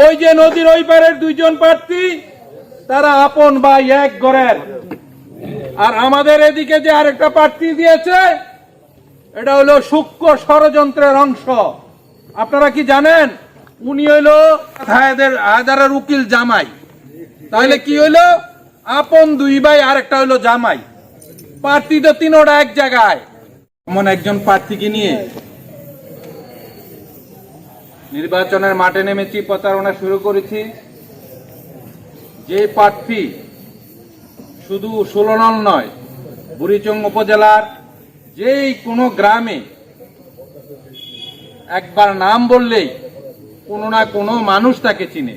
ওই যে নদীর ওই পারের দুইজন প্রার্থী, তারা আপন বা এক ঘরের। আর আমাদের এদিকে যে আরেকটা প্রার্থী দিয়েছে, এটা হলো সূক্ষ্ম ষড়যন্ত্রের অংশ। আপনারা কি জানেন? উনি হইল হায়দের হায়দারের উকিল জামাই। তাহলে কি হইল আপন দুই ভাই, আরেকটা হইল জামাই। প্রার্থী তো তিনোটা এক জায়গায়। এমন একজন প্রার্থীকে নিয়ে নির্বাচনের মাঠে নেমেছি, প্রচারণা শুরু করেছি। যে প্রার্থী শুধু ষোলনল নয়, বুড়িচং উপজেলার যেই কোনো গ্রামে একবার নাম বললেই কোনো না কোনো মানুষ তাকে চিনে।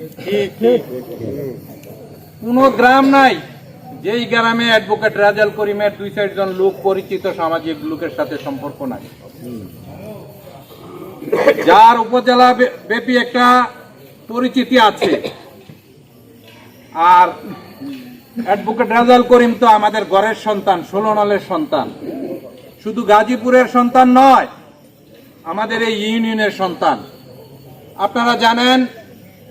কোনো গ্রাম নাই, যেই গ্রামে অ্যাডভোকেট রাজাল করিমের দুই চারজন লোক পরিচিত সামাজিক লোকের সাথে সম্পর্ক নাই। যার উপজেলা ব্যাপী একটা পরিচিতি আছে। আর অ্যাডভোকেট রাজাল করিম তো আমাদের ঘরের সন্তান, ষোলো নলের সন্তান। শুধু গাজীপুরের সন্তান নয়, আমাদের এই ইউনিয়নের সন্তান। আপনারা জানেন,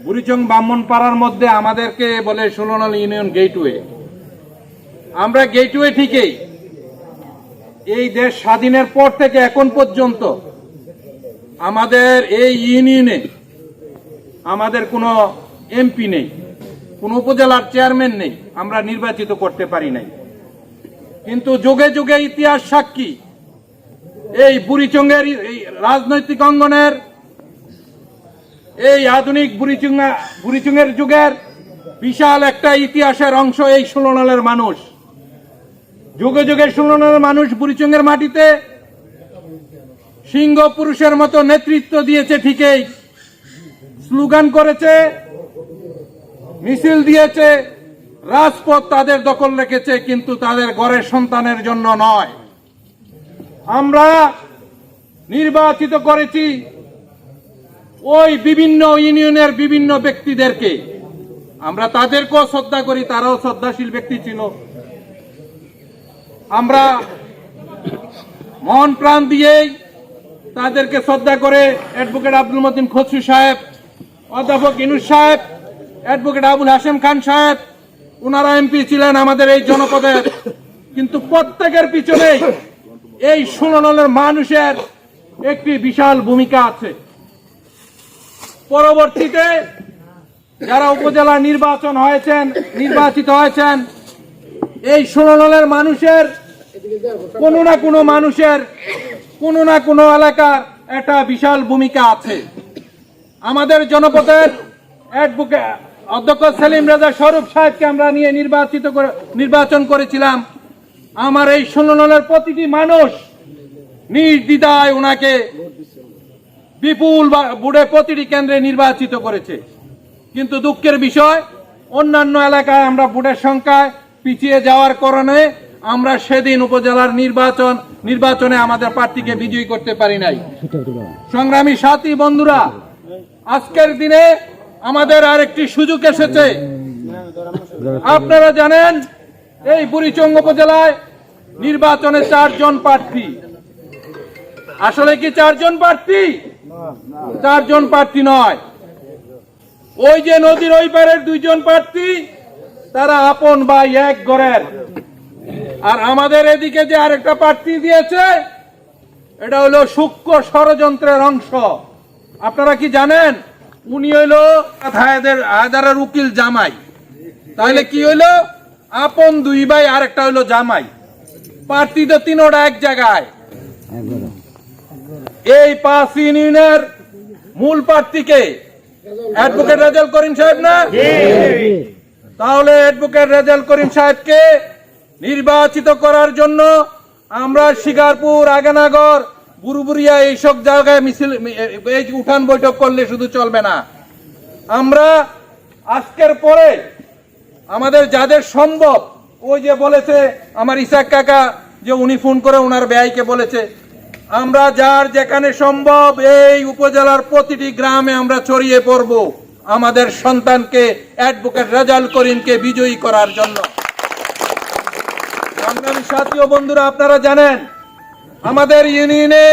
বুড়িচং ব্রাহ্মণ পাড়ার মধ্যে আমাদেরকে বলে ষোলো নল ইউনিয়ন গেটওয়ে আমরা গেটওয়ে ঠিকই। এই দেশ স্বাধীনের পর থেকে এখন পর্যন্ত আমাদের এই ইউনিয়নে আমাদের কোনো এমপি নেই, কোনো উপজেলার চেয়ারম্যান নেই, আমরা নির্বাচিত করতে পারি নাই। কিন্তু যুগে যুগে ইতিহাস সাক্ষী, এই বুড়িচঙ্গের এই রাজনৈতিক অঙ্গনের, এই আধুনিক বুড়িচুঙ্গা, বুড়িচুঙ্গের যুগের বিশাল একটা ইতিহাসের অংশ এই ষোলনালের মানুষ। যুগে যুগে ষোলনালের মানুষ বুড়িচুঙ্গের মাটিতে সিংহ পুরুষের মতো নেতৃত্ব দিয়েছে ঠিকই। স্লোগান করেছে, মিছিল দিয়েছে, রাজপথ তাদের দখল রেখেছে, কিন্তু তাদের ঘরের সন্তানের জন্য নয়। আমরা নির্বাচিত করেছি ওই বিভিন্ন ইউনিয়নের বিভিন্ন ব্যক্তিদেরকে। আমরা তাদেরকেও শ্রদ্ধা করি, তারাও শ্রদ্ধাশীল ব্যক্তি ছিল। আমরা মন প্রাণ দিয়েই তাদেরকে শ্রদ্ধা করে অ্যাডভোকেট আব্দুল মতিন খসরু সাহেব, অধ্যাপক ইনুস সাহেব, অ্যাডভোকেট আবুল হাসেম খান সাহেব ওনারা এমপি ছিলেন আমাদের এই জনপদের কিন্তু প্রত্যেকের পিছনে এই সুননের মানুষের একটি বিশাল ভূমিকা আছে। পরবর্তীতে যারা উপজেলা নির্বাচন হয়েছেন, নির্বাচিত হয়েছেন, এই সুননের মানুষের কোনো না কোনো মানুষের কোনো না কোনো এলাকার একটা বিশাল ভূমিকা আছে। আমাদের জনপদের অধ্যক্ষ সেলিম রাজা স্বরূপ সাহেবকে আমরা নিয়ে নির্বাচিত করে নির্বাচন করেছিলাম। আমার এই ষোলনের প্রতিটি মানুষ নির্দ্বিধায় ওনাকে বিপুল বুড়ে প্রতিটি কেন্দ্রে নির্বাচিত করেছে। কিন্তু দুঃখের বিষয়, অন্যান্য এলাকায় আমরা বুড়ের সংখ্যায় পিছিয়ে যাওয়ার কারণে আমরা সেদিন উপজেলার নির্বাচন, নির্বাচনে আমাদের প্রার্থীকে বিজয়ী করতে পারি নাই। সংগ্রামী সাথী বন্ধুরা, আজকের দিনে আমাদের আরেকটি সুযোগ এসেছে। আপনারা জানেন, এই বুড়িচং উপজেলায় নির্বাচনে চারজন প্রার্থী। আসলে কি চারজন প্রার্থী? চারজন প্রার্থী নয়। ওই যে নদীর ওই পারের দুইজন প্রার্থী, তারা আপন বা এক ঘরের। আর আমাদের এদিকে যে আরেকটা প্রার্থী দিয়েছে এটা হলো সূক্ষ্ম ষড়যন্ত্রের অংশ। আপনারা কি জানেন? উনি হইল হায়দের হায়দারের উকিল জামাই। তাহলে কি হইল আপন দুই ভাই আরেকটা হইল জামাই। প্রার্থী তো তিনোটা এক জায়গায়। এই পাঁচ ইউনিয়নের মূল প্রার্থীকে অ্যাডভোকেট রাজাল করিম সাহেব না? তাহলে অ্যাডভোকেট রেজাল করিম সাহেবকে নির্বাচিত করার জন্য আমরা শিকারপুর, আগানাগর বুরুবুরিয়া এইসব জায়গায় মিছিল এই উঠান বৈঠক করলে শুধু চলবে না। আমরা আজকের পরে আমাদের যাদের সম্ভব, ওই যে বলেছে আমার ইসাক কাকা, যে উনি ফোন করে ওনার ব্যয়কে বলেছে, আমরা যার যেখানে সম্ভব এই উপজেলার প্রতিটি গ্রামে আমরা ছড়িয়ে পড়ব আমাদের সন্তানকে, অ্যাডভোকেট রাজাল করিমকে বিজয়ী করার জন্য। সাথী ও বন্ধুরা আপনারা জানেন আমাদের ইউনিয়নে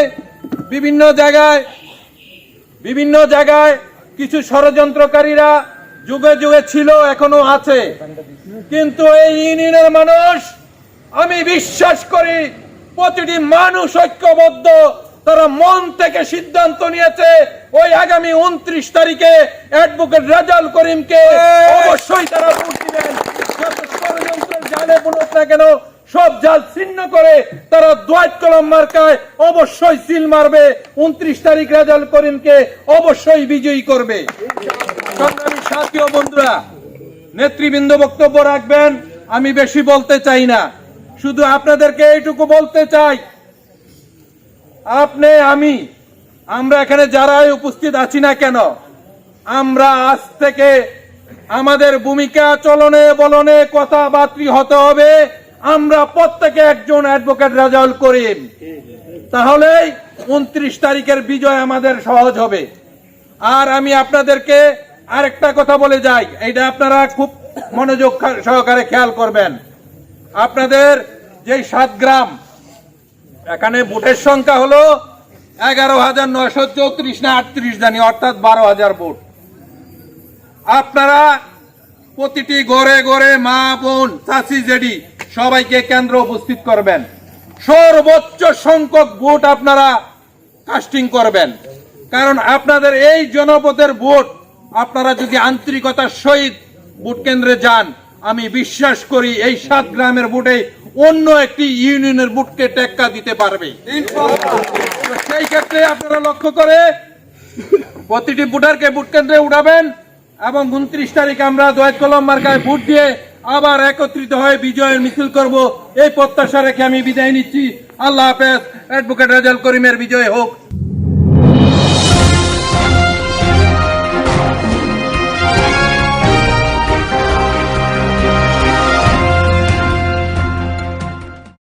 বিভিন্ন জায়গায় বিভিন্ন জায়গায় কিছু ষড়যন্ত্রকারীরা যুগে যুগে ছিল এখনও আছে। কিন্তু এই ইউনিয়নের মানুষ আমি বিশ্বাস করি প্রতিটি মানুষ ঐক্যবদ্ধ তারা মন থেকে সিদ্ধান্ত নিয়েছে ওই আগামী উনত্রিশ তারিখে অ্যাডভোকেট রাজাল করিমকে অবশ্যই তারা ভোট দিবেন। যত ষড়যন্ত্রের জালে বুনুক না কেন সব জাল ছিন্ন করে তারা দোয়াত কলম মার্কায় অবশ্যই সিল মারবে। উনত্রিশ তারিখ রাজাল করিমকে অবশ্যই বিজয়ী করবে। সংগ্রামী সাথী বন্ধুরা, নেতৃবৃন্দ বক্তব্য রাখবেন, আমি বেশি বলতে চাই না। শুধু আপনাদেরকে এইটুকু বলতে চাই, আপনি, আমি, আমরা এখানে যারাই উপস্থিত আছি না কেন, আমরা আজ থেকে আমাদের ভূমিকা চলনে বলনে কথাবার্তি হতে হবে। আমরা প্রত্যেকে একজন অ্যাডভোকেট রাজাউল করিম। তাহলেই উনত্রিশ তারিখের বিজয় আমাদের সহজ হবে। আর আমি আপনাদেরকে আরেকটা কথা বলে যাই এটা আপনারা খুব মনোযোগ সহকারে খেয়াল করবেন। আপনাদের যে সাত গ্রাম, এখানে ভোটের সংখ্যা হলো এগারো হাজার নয়শো চৌত্রিশ না আটত্রিশ জানি, অর্থাৎ বারো হাজার ভোট। আপনারা প্রতিটি ঘরে ঘরে মা, বোন, চাষি, জেডি সবাইকে কেন্দ্র উপস্থিত করবেন। সর্বোচ্চ সংখ্যক ভোট আপনারা কাস্টিং করবেন। কারণ আপনাদের এই জনপদের ভোট, আপনারা যদি আন্তরিকতার সহিত ভোট কেন্দ্রে যান, আমি বিশ্বাস করি এই সাত গ্রামের ভোটে অন্য একটি ইউনিয়নের ভোটকে টেক্কা দিতে পারবে। সেই ক্ষেত্রে আপনারা লক্ষ্য করে প্রতিটি ভোটারকে ভোট কেন্দ্রে উঠাবেন এবং উনত্রিশ তারিখ আমরা দোয়াত কলম মার্কায় ভোট দিয়ে আবার একত্রিত হয়ে বিজয়ের মিছিল করব। এই প্রত্যাশা রেখে আমি বিদায় নিচ্ছি। আল্লাহ হাফেজ। অ্যাডভোকেট রাজাল করিমের বিজয় হোক।